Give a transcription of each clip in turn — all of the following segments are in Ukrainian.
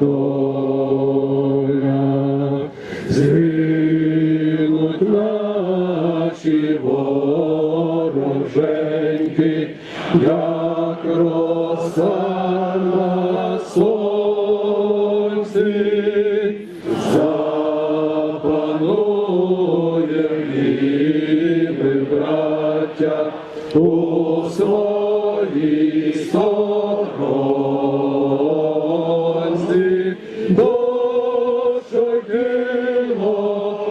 доля, згинуть наші вороженьки, як роса на сонці, запануєм і.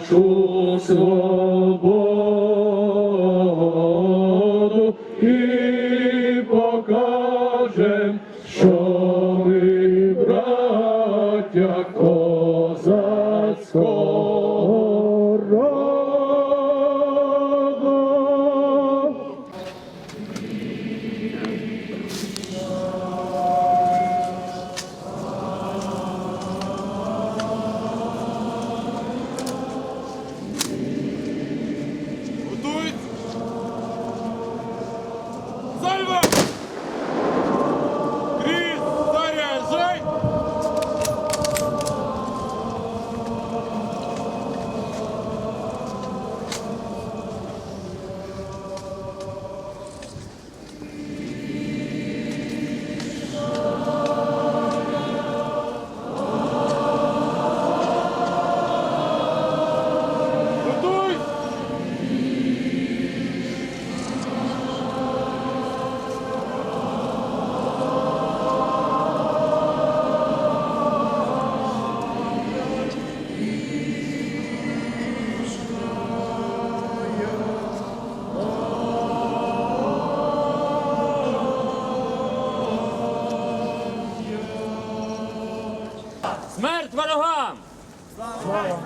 нашу свободу Salve! Смерть ворогам! Слава!